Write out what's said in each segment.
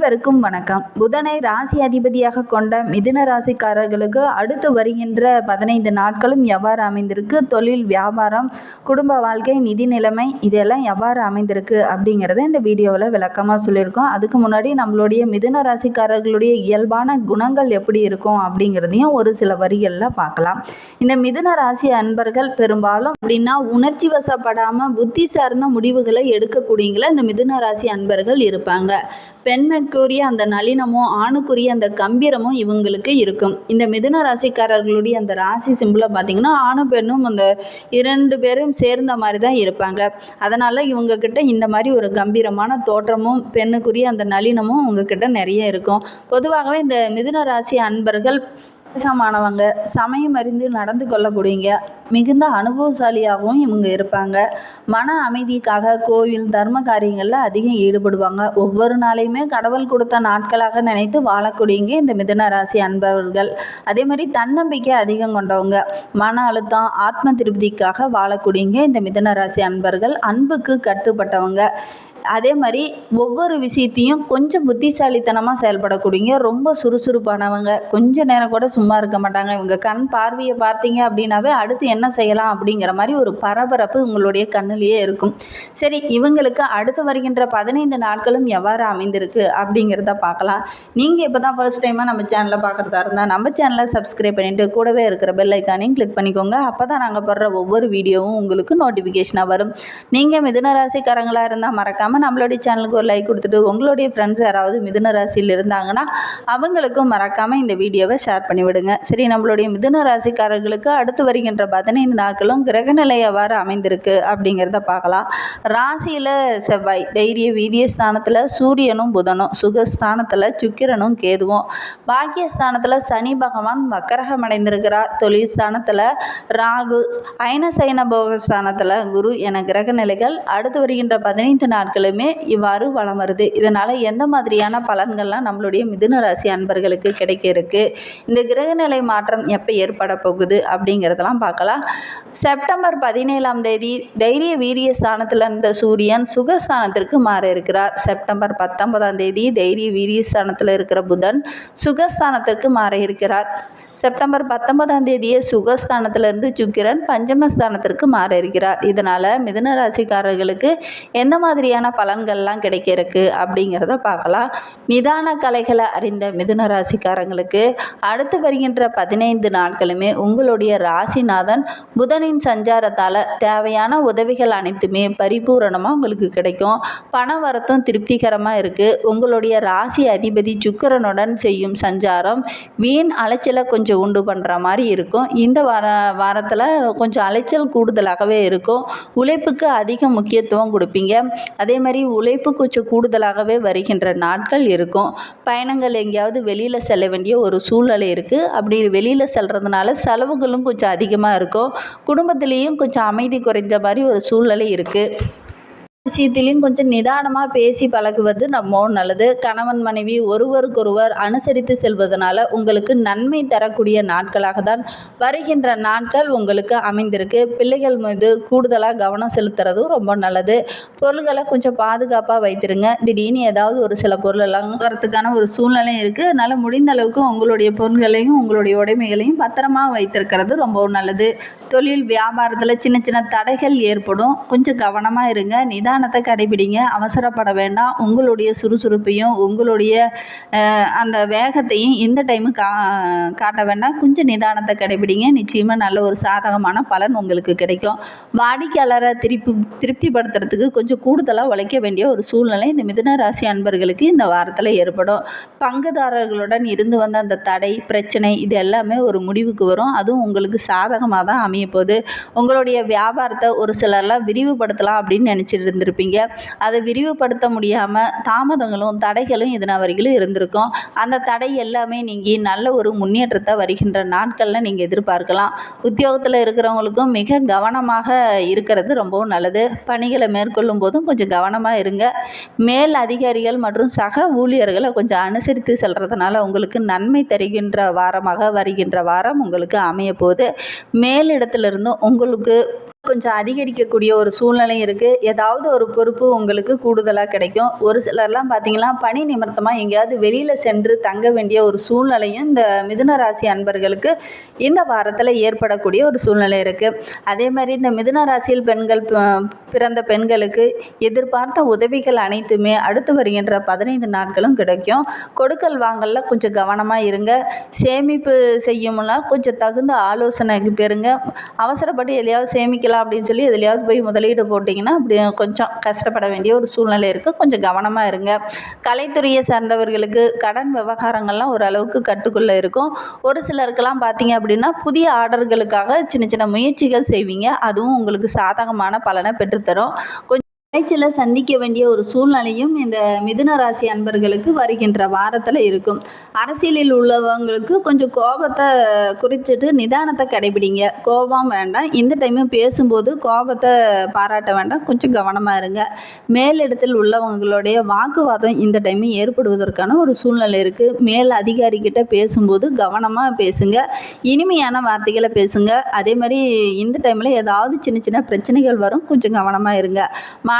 அனைவருக்கும் வணக்கம். புதனை ராசி அதிபதியாக கொண்ட மிதுன ராசிக்காரர்களுக்கு அடுத்து வருகின்ற பதினைந்து நாட்களும் எவ்வாறு அமைந்திருக்கு? தொழில் வியாபாரம் குடும்ப வாழ்க்கை நிதி நிலைமை இதெல்லாம் எவ்வாறு அமைந்திருக்கு? அப்படிங்கிறத இந்த வீடியோவில் விளக்கமாக சொல்லியிருக்கோம். அதுக்கு முன்னாடி நம்மளுடைய மிதுன ராசிக்காரர்களுடைய இயல்பான குணங்கள் எப்படி இருக்கும் அப்படிங்கிறதையும் ஒரு சில வரிகளில் பார்க்கலாம். இந்த மிதுன ராசி அன்பர்கள் பெரும்பாலும் அப்படின்னா உணர்ச்சி வசப்படாமல் புத்தி சார்ந்த முடிவுகளை எடுக்கக்கூடியங்கள இந்த மிதுன ராசி அன்பர்கள் இருப்பாங்க. பெண்ணுக்குரிய அந்த நளினமும் ஆணுக்குரிய அந்த கம்பீரமும் இவங்களுக்கு இருக்கும். இந்த மிதுன ராசிக்காரர்களுடைய அந்த ராசி சிம்பிளை பார்த்திங்கன்னா ஆணும் பெண்ணும் அந்த இரண்டு பேரும் சேர்ந்த மாதிரி தான் இருப்பாங்க. அதனால் இவங்கக்கிட்ட இந்த மாதிரி ஒரு கம்பீரமான தோற்றமும் பெண்ணுக்குரிய அந்த நளினமும் உங்ககிட்ட நிறைய இருக்கும். பொதுவாகவே இந்த மிதுன ராசி அன்பர்கள் அதிகமானவங்க சமயம் அறிந்து நடந்து கொள்ளக்கூடியங்க மிகுந்த அனுபவசாலியாகவும் இவங்க இருப்பாங்க. மன அமைதிக்காக கோவில் தர்ம காரியங்களில் அதிகம் ஈடுபடுவாங்க. ஒவ்வொரு நாளையுமே கடவுள் கொடுத்த நாட்களாக நினைத்து வாழக்கூடியங்க இந்த மிதன ராசி அன்பவர்கள் அதே மாதிரி தன்னம்பிக்கை அதிகம் கொண்டவங்க மன அழுத்தம் ஆத்ம திருப்திக்காக வாழக்கூடியங்க இந்த மிதன ராசி அன்பர்கள். அன்புக்கு கட்டுப்பட்டவங்க. அதே மாதிரி ஒவ்வொரு விஷயத்தையும் கொஞ்சம் புத்திசாலித்தனமாக செயல்படக்கூடியங்க ரொம்ப சுறுசுறுப்பானவங்க. கொஞ்ச நேரம் கூட சும்மா இருக்க மாட்டாங்க. இவங்க கண் பார்வையை பார்த்தீங்க அப்படின்னாவே அடுத்து என்ன செய்யலாம் அப்படிங்கிற மாதிரி ஒரு பரபரப்பு உங்களுடைய கண்ணிலேயே இருக்கும். சரி இவங்களுக்கு அடுத்து வருகின்ற பதினைந்து நாட்களும் எவ்வாறு அமைந்திருக்கு அப்படிங்கிறத பார்க்கலாம். நீங்கள் இப்போ தான் ஃபர்ஸ்ட் டைமாக நம்ம சேனலை பார்க்குறதா இருந்தால் நம்ம சேனலை சப்ஸ்கிரைப் பண்ணிவிட்டு கூடவே இருக்கிற பெல் ஐக்கானையும் கிளிக் பண்ணிக்கோங்க. அப்போ தான் நாங்கள் போடுற ஒவ்வொரு வீடியோவும் உங்களுக்கு நோட்டிஃபிகேஷனாக வரும். நீங்கள் மிதுன ராசிக்காரங்களாக இருந்தால் மறக்காமல் நம்மளுடைய சேனலுக்கு ஒரு லைக் கொடுத்துட்டு உங்களுடைய ஃப்ரெண்ட்ஸ் யாராவது மிதுன ராசியில் இருந்தாங்கன்னா அவங்களுக்கும் மறக்காமல் இந்த வீடியோவை ஷேர் பண்ணி விடுங்க. சரி நம்மளுடைய மிதுன ராசிக்காரர்களுக்கு அடுத்து வருகின்ற பதினைந்து நாட்களும் கிரகநிலை எவ்வாறு அமைந்திருக்கு அப்படிங்கிறத பார்க்கலாம். ராசியில் செவ்வாய் தைரிய வீரிய ஸ்தானத்தில் சூரியனும் புதனும் சுகஸ்தானத்தில் சுக்கிரனும் கேதுவும் பாக்கியஸ்தானத்தில் சனி பகவான் வக்கரகம் அடைந்திருக்கிறார். தொழில் ஸ்தானத்தில் ராகு அயனசைன போகஸ்தானத்தில் குரு என கிரக நிலைகள் அடுத்து வருகின்ற பதினைந்து நாட்கள் நாட்களுமே இவ்வாறு வளம் வருது. இதனால் எந்த மாதிரியான பலன்கள்லாம் நம்மளுடைய மிதுன ராசி அன்பர்களுக்கு கிடைக்க இருக்கு? இந்த கிரகநிலை மாற்றம் எப்போ ஏற்பட போகுது? அப்படிங்கிறதெல்லாம் பார்க்கலாம். செப்டம்பர் பதினேழாம் தேதி தைரிய வீரிய ஸ்தானத்தில் இருந்த சூரியன் சுகஸ்தானத்திற்கு மாற இருக்கிறார். செப்டம்பர் பத்தொன்பதாம் தேதி தைரிய வீரிய ஸ்தானத்தில் இருக்கிற புதன் சுகஸ்தானத்திற்கு மாற இருக்கிறார். செப்டம்பர் பத்தொன்பதாம் தேதியே சுகஸ்தானத்திலிருந்து சுக்கிரன் பஞ்சமஸ்தானத்திற்கு மாற இருக்கிறார். இதனால் மிதுன ராசிக்காரர்களுக்கு எந்த மாதிரியான பலன்கள்லாம் கிடைக்க இருக்கு அப்படிங்கிறத பார்க்கலாம். நிதான கலைகளை அறிந்த மிதுன ராசிக்காரங்களுக்கு அடுத்து வருகின்ற பதினைந்து நாட்களுமே உங்களுடைய ராசிநாதன் புதனின் சஞ்சாரத்தால் தேவையான உதவிகள் அனைத்துமே பரிபூரணமாக உங்களுக்கு கிடைக்கும். பண வரத்தும் திருப்திகரமாக இருக்குது உங்களுடைய ராசி அதிபதி சுக்கரனுடன் செய்யும் சஞ்சாரம் வீண் அலைச்சலை கொஞ்சம் உண்டு பண்ணுற மாதிரி இருக்கும். இந்த வார வாரத்தில் கொஞ்சம் அலைச்சல் கூடுதலாகவே இருக்கும். உழைப்புக்கு அதிக முக்கியத்துவம் கொடுப்பீங்க. அதே மாதிரி உழைப்பு கொஞ்சம் கூடுதலாகவே வருகின்ற நாட்கள் இருக்கும். பயணங்கள் எங்கேயாவது வெளியில் செல்ல வேண்டிய ஒரு சூழ்நிலை இருக்குது அப்படி வெளியில் செல்கிறதுனால செலவுகளும் கொஞ்சம் அதிகமாக இருக்கும். குடும்பத்துலேயும் கொஞ்சம் அமைதி குறைஞ்ச மாதிரி ஒரு சூழ்நிலை இருக்குது விஷயத்திலையும் கொஞ்சம் நிதானமாக பேசி பழகுவது நம்ம நல்லது. கணவன் மனைவி ஒருவருக்கொருவர் அனுசரித்து செல்வதனால உங்களுக்கு நன்மை தரக்கூடிய நாட்களாக தான் வருகின்ற நாட்கள் உங்களுக்கு அமைந்திருக்கு. பிள்ளைகள் மீது கூடுதலாக கவனம் செலுத்துறதும் ரொம்ப நல்லது. பொருள்களை கொஞ்சம் பாதுகாப்பாக வைத்திருங்க. திடீர்னு ஏதாவது ஒரு சில பொருளெல்லாம் வரத்துக்கான ஒரு சூழ்நிலை இருக்குது அதனால் முடிந்த அளவுக்கு உங்களுடைய பொருள்களையும் உங்களுடைய உடைமைகளையும் பத்திரமா வைத்திருக்கிறது ரொம்ப நல்லது. தொழில் வியாபாரத்தில் சின்ன சின்ன தடைகள் ஏற்படும். கொஞ்சம் கவனமாக இருங்க. நிதானத்தை கடைபிடிங்க அவசரப்பட வேண்டாம். உங்களுடைய சுறுசுறுப்பையும் உங்களுடைய அந்த வேகத்தையும் இந்த டைமு கா காட்ட வேண்டாம். கொஞ்சம் நிதானத்தை கடைபிடிங்க. நிச்சயமாக நல்ல ஒரு சாதகமான பலன் உங்களுக்கு கிடைக்கும். வாடிக்கையாளரை திருப்பி திருப்திப்படுத்துறதுக்கு கொஞ்சம் கூடுதலாக உழைக்க வேண்டிய ஒரு சூழ்நிலை இந்த மிதுன ராசி அன்பர்களுக்கு இந்த வாரத்தில் ஏற்படும். பங்குதாரர்களுடன் இருந்து வந்த அந்த தடை பிரச்சனை இது எல்லாமே ஒரு முடிவுக்கு வரும். அதுவும் உங்களுக்கு சாதகமாக தான் அமைய போகுது உங்களுடைய வியாபாரத்தை ஒரு சிலர்லாம் விரிவுபடுத்தலாம் அப்படின்னு நினச்சிட்டு இருந்திருப்பீங்க. அதை விரிவுபடுத்த முடியாமல் தாமதங்களும் தடைகளும் இதனால் வரைகளும் இருந்திருக்கும். அந்த தடை எல்லாமே நீங்கி நல்ல ஒரு முன்னேற்றத்தை வருகின்ற நாட்களில் நீங்கள் எதிர்பார்க்கலாம். உத்தியோகத்தில் இருக்கிறவங்களுக்கும் மிக கவனமாக இருக்கிறது ரொம்பவும் நல்லது. பணிகளை மேற்கொள்ளும் போதும் கொஞ்சம் கவனமாக இருங்க. மேல் அதிகாரிகள் மற்றும் சக ஊழியர்களை கொஞ்சம் அனுசரித்து செல்றதுனால உங்களுக்கு நன்மை தருகின்ற வாரமாக வருகின்ற வாரம் உங்களுக்கு அமைய போகுது மேலிடத்திலிருந்து உங்களுக்கு கொஞ்சம் அதிகரிக்கக்கூடிய ஒரு சூழ்நிலையும் இருக்குது ஏதாவது ஒரு பொறுப்பு உங்களுக்கு கூடுதலாக கிடைக்கும். ஒரு சிலர்லாம் பார்த்தீங்கன்னா பணி நிமித்தமாக எங்கேயாவது வெளியில் சென்று தங்க வேண்டிய ஒரு சூழ்நிலையும் இந்த மிதுன ராசி அன்பர்களுக்கு இந்த வாரத்தில் ஏற்படக்கூடிய ஒரு சூழ்நிலை இருக்குது அதே மாதிரி இந்த மிதுன ராசியில் பெண்கள் ப- பிறந்த பெண்களுக்கு எதிர்பார்த்த உதவிகள் அனைத்துமே அடுத்து வருகின்ற பதினைந்து நாட்களும் கிடைக்கும். கொடுக்கல் வாங்கலில் கொஞ்சம் கவனமாக இருங்க. சேமிப்பு செய்யும்னா கொஞ்சம் தகுந்த ஆலோசனைக்கு பெறுங்க. அவசரப்பட்டு எதையாவது சேமிக்கலாம் அப்படின்னு சொல்லி எதுலையாவது போய் முதலீடு போட்டிங்கன்னா அப்படி கொஞ்சம் கஷ்டப்பட வேண்டிய ஒரு சூழ்நிலை இருக்குது கொஞ்சம் கவனமாக இருங்க. கலைத்துறையை சார்ந்தவர்களுக்கு கடன் விவகாரங்கள்லாம் ஓரளவுக்கு கட்டுக்குள்ளே இருக்கும். ஒரு சிலருக்கெல்லாம் பார்த்தீங்க அப்படின்னா புதிய ஆர்டர்களுக்காக சின்ன சின்ன முயற்சிகள் செய்வீங்க. அதுவும் உங்களுக்கு சாதகமான பலனை பெற்றுத்தரும். கொஞ்சம் விளைச்சலை சந்திக்க வேண்டிய ஒரு சூழ்நிலையும் இந்த மிதுன ராசி அன்பர்களுக்கு வருகின்ற வாரத்தில் இருக்கும். அரசியலில் உள்ளவங்களுக்கு கொஞ்சம் கோபத்தை குறிச்சிட்டு நிதானத்தை கடைபிடிங்க. கோபம் வேண்டாம். இந்த டைமும் பேசும்போது கோபத்தை பாராட்ட வேண்டாம். கொஞ்சம் கவனமாக இருங்க. மேலிடத்தில் உள்ளவங்களுடைய வாக்குவாதம் இந்த டைமும் ஏற்படுவதற்கான ஒரு சூழ்நிலை இருக்குது மேல் அதிகாரிக்கிட்ட பேசும்போது கவனமாக பேசுங்க. இனிமையான வார்த்தைகளை பேசுங்க. அதே மாதிரி இந்த டைமில் ஏதாவது சின்ன சின்ன பிரச்சனைகள் வரும். கொஞ்சம் கவனமாக இருங்க.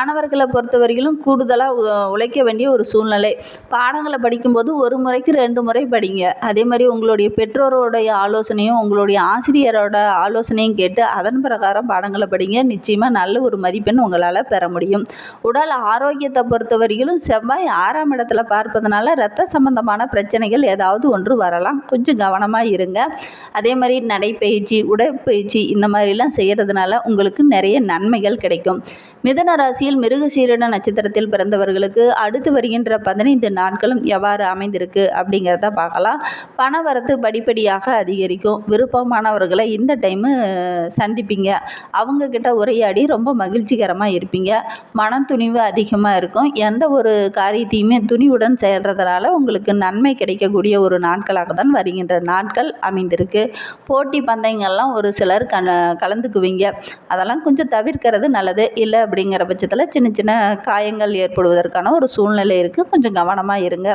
மாணவர்களை பொறுத்த வரையிலும் கூடுதலாக உழைக்க வேண்டிய ஒரு சூழ்நிலை. பாடங்களை படிக்கும்போது ஒரு முறைக்கு ரெண்டு முறை படிங்க. அதே மாதிரி உங்களுடைய பெற்றோருடைய ஆலோசனையும் உங்களுடைய ஆசிரியரோட ஆலோசனையும் கேட்டு அதன் பிரகாரம் பாடங்களை படிங்க. நிச்சயமாக நல்ல ஒரு மதிப்பெண் உங்களால் பெற முடியும். உடல் ஆரோக்கியத்தை பொறுத்த வரையிலும் செவ்வாய் ஆறாம் இடத்துல பார்ப்பதனால ரத்த சம்பந்தமான பிரச்சனைகள் ஏதாவது ஒன்று வரலாம். கொஞ்சம் கவனமாக இருங்க. அதே மாதிரி நடைப்பயிற்சி உடற்பயிற்சி இந்த மாதிரிலாம் செய்கிறதுனால உங்களுக்கு நிறைய நன்மைகள் கிடைக்கும். மிதன ராசியில் மிருகசீரிட நட்சத்திரத்தில் பிறந்தவர்களுக்கு அடுத்து வருகின்ற பதினைந்து நாட்களும் எவ்வாறு அமைந்திருக்கு அப்படிங்கிறத பார்க்கலாம். பணவரத்து படிப்படியாக அதிகரிக்கும். விருப்பமானவர்களை இந்த டைமு சந்திப்பீங்க. அவங்க கிட்ட உரையாடி ரொம்ப மகிழ்ச்சிகரமாக இருப்பீங்க. மன துணிவு அதிகமாக இருக்கும். எந்த ஒரு காரியத்தையுமே துணிவுடன் செய்கிறதுனால உங்களுக்கு நன்மை கிடைக்கக்கூடிய ஒரு நாட்களாக தான் வருகின்ற நாட்கள் அமைந்திருக்கு. போட்டி பந்தயங்கள்லாம் ஒரு சிலர் கலந்துக்குவீங்க. அதெல்லாம் கொஞ்சம் தவிர்க்கிறது நல்லது. இல்லை அப்படிங்கிற பட்சத்தில் சின்ன சின்ன காயங்கள் ஏற்படுவதற்கான ஒரு சூழ்நிலை இருக்குது கொஞ்சம் கவனமாக இருங்க.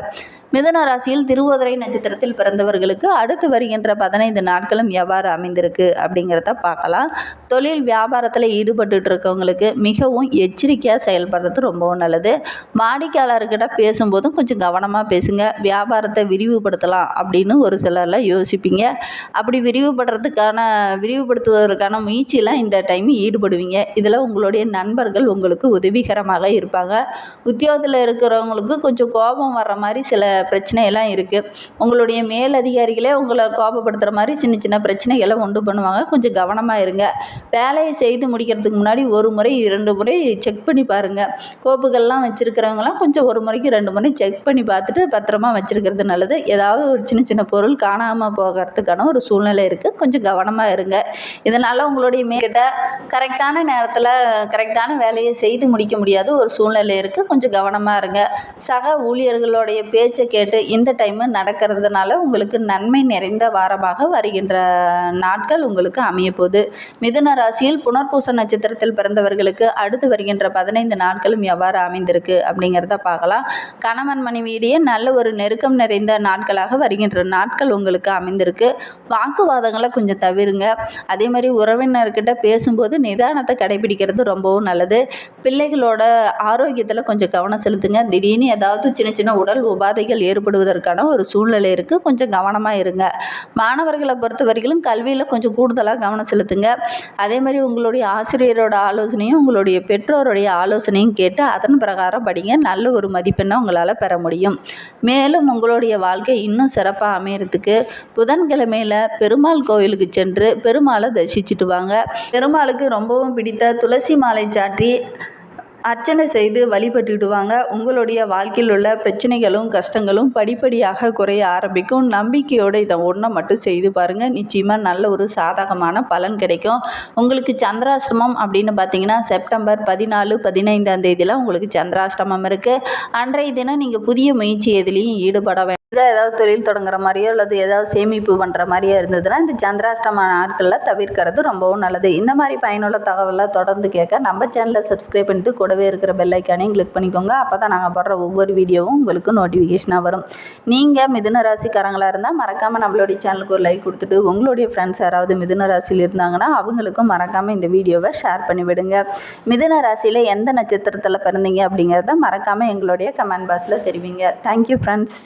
மிதன ராசியில் திருவோதரை நட்சத்திரத்தில் பிறந்தவர்களுக்கு அடுத்து வருகின்ற பதினைந்து நாட்களும் எவ்வாறு அமைந்திருக்கு அப்படிங்கிறத பார்க்கலாம். தொழில் வியாபாரத்தில் ஈடுபட்டு இருக்கவங்களுக்கு மிகவும் எச்சரிக்கையாக செயல்படுறது ரொம்பவும் நல்லது. வாடிக்கையாளர்கிட்ட பேசும்போதும் கொஞ்சம் கவனமாக பேசுங்க. வியாபாரத்தை விரிவுபடுத்தலாம் அப்படின்னு ஒரு சிலரில் யோசிப்பீங்க. அப்படி விரிவுபடுறதுக்கான விரிவுபடுத்துவதற்கான முயற்சியெலாம் இந்த டைம் ஈடுபடுவீங்க. இதில் உங்களுடைய நண்பர்கள் உங்களுக்கு உதவிகரமாக இருப்பாங்க. உத்தியோகத்தில் இருக்கிறவங்களுக்கு கொஞ்சம் கோபம் வர்ற மாதிரி சில பிரச்சனையெல்லாம் இருக்குது உங்களுடைய மேலதிகாரிகளே உங்களை கோபப்படுத்துகிற மாதிரி சின்ன சின்ன பிரச்சனைகளை உண்டு பண்ணுவாங்க. கொஞ்சம் கவனமாக இருங்க. வேலையை செய்து முடிக்கிறதுக்கு முன்னாடி ஒரு முறை இரண்டு முறை செக் பண்ணி பாருங்கள் கோப்புகள்லாம் வச்சுருக்கிறவங்களாம் கொஞ்சம் ஒரு முறைக்கு ரெண்டு முறை செக் பண்ணி பார்த்துட்டு பத்திரமா வச்சுருக்கிறது நல்லது. ஏதாவது ஒரு சின்ன சின்ன பொருள் காணாமல் போகிறதுக்கான ஒரு சூழ்நிலை இருக்குது கொஞ்சம் கவனமாக இருங்க. இதனால் உங்களுடைய மேற்கிட்ட கரெக்டான நேரத்தில் கரெக்டான வேலையை செய்து முடிக்க முடியாத ஒரு சூழ்நிலை இருக்குது கொஞ்சம் கவனமாக இருங்க. சக ஊழியர்களுடைய பேச்சை கேட்டு இந்த டைமு நடக்கிறதுனால உங்களுக்கு நன்மை நிறைந்த வாரமாக வருகின்ற நாட்கள் உங்களுக்கு அமைய போகுது மிதுன ராசியில் புனர்பூச நட்சத்திரத்தில் பிறந்தவர்களுக்கு அடுத்து வருகின்ற பதினைந்து நாட்களும் எவ்வாறு அமைந்திருக்கு அப்படிங்கிறத பார்க்கலாம். கணவன் மனைவியிடையே நல்ல ஒரு நெருக்கம் நிறைந்த நாட்களாக வருகின்ற நாட்கள் உங்களுக்கு அமைந்திருக்கு. வாக்குவாதங்களை கொஞ்சம் தவிருங்க. அதே மாதிரி உறவினர்கிட்ட பேசும்போது நிதானத்தை கடைபிடிக்கிறது ரொம்பவும் நல்லது. பிள்ளைகளோட ஆரோக்கியத்தில் கொஞ்சம் கவனம் செலுத்துங்க. திடீர்னு ஏதாவது சின்ன சின்ன உடல் உபாதைகள் ஏற்படுவதற்கான ஒரு சூழ்நிலை இருக்குது கொஞ்சம் கவனமாக இருங்க. மாணவர்களை பொறுத்த வரைக்கும் கல்வியில் கொஞ்சம் கூடுதலாக கவனம் செலுத்துங்க. அதே மாதிரி உங்களுடைய ஆசிரியரோட ஆலோசனையும் உங்களுடைய பெற்றோருடைய ஆலோசனையும் கேட்டு அதன் பிரகாரம் படிங்க. நல்ல ஒரு மதிப்பெண்ணை உங்களால் பெற முடியும். மேலும் உங்களுடைய வாழ்க்கை இன்னும் சிறப்பாக அமையறதுக்கு புதன்கிழமையில் பெருமாள் கோயிலுக்கு சென்று பெருமாளை தரிசிச்சுட்டு வாங்க. பெருமாளுக்கு ரொம்பவும் பிடித்த துளசி மாலை சாற்றி அர்ச்சனை செய்து வழிபட்டுடுவாங்க உங்களுடைய வாழ்க்கையில் உள்ள பிரச்சனைகளும் கஷ்டங்களும் படிப்படியாக குறைய ஆரம்பிக்கும். நம்பிக்கையோடு இதை ஒன்றை மட்டும் செய்து பாருங்கள் நிச்சயமாக நல்ல ஒரு சாதகமான பலன் கிடைக்கும். உங்களுக்கு சந்திராஷ்டமம் அப்படின்னு பார்த்தீங்கன்னா செப்டம்பர் பதினாலு பதினைந்தாம் தேதியில் உங்களுக்கு சந்திராஷ்டமம் இருக்குது அன்றைய தினம் நீங்கள் புதிய முயற்சி எதுலேயும் ஈடுபட வேண்டாம் புதுசாக ஏதாவது தொழில் தொடங்குற மாதிரியோ அல்லது ஏதாவது சேமிப்பு பண்ணுற மாதிரியோ இருந்ததுன்னா இந்த சந்திராஷ்டம நாட்களில் தவிர்க்கிறது ரொம்பவும் நல்லது. இந்த மாதிரி பயனுள்ள தகவலாக தொடர்ந்து கேட்க நம்ம சேனலை சப்ஸ்கிரைப் பண்ணிட்டு கூடவே இருக்கிற பெல்லைக்கானே கிளிக் பண்ணிக்கோங்க. அப்போ தான் நாங்கள் போடுற ஒவ்வொரு வீடியோவும் உங்களுக்கு நோட்டிஃபிகேஷனாக வரும். நீங்கள் மிதுன ராசிக்காரங்களாக இருந்தால் மறக்காமல் நம்மளுடைய சேனலுக்கு ஒரு லைக் கொடுத்துட்டு உங்களுடைய ஃப்ரெண்ட்ஸ் யாராவது மிதுன ராசியில் இருந்தாங்கன்னா அவங்களுக்கும் மறக்காமல் இந்த வீடியோவை ஷேர் பண்ணிவிடுங்க மிதுன ராசியில் எந்த நட்சத்திரத்தில் பிறந்தீங்க அப்படிங்கிறத மறக்காமல் எங்களுடைய கமெண்ட் பாக்ஸில் தெரிவிங்க. Thank you friends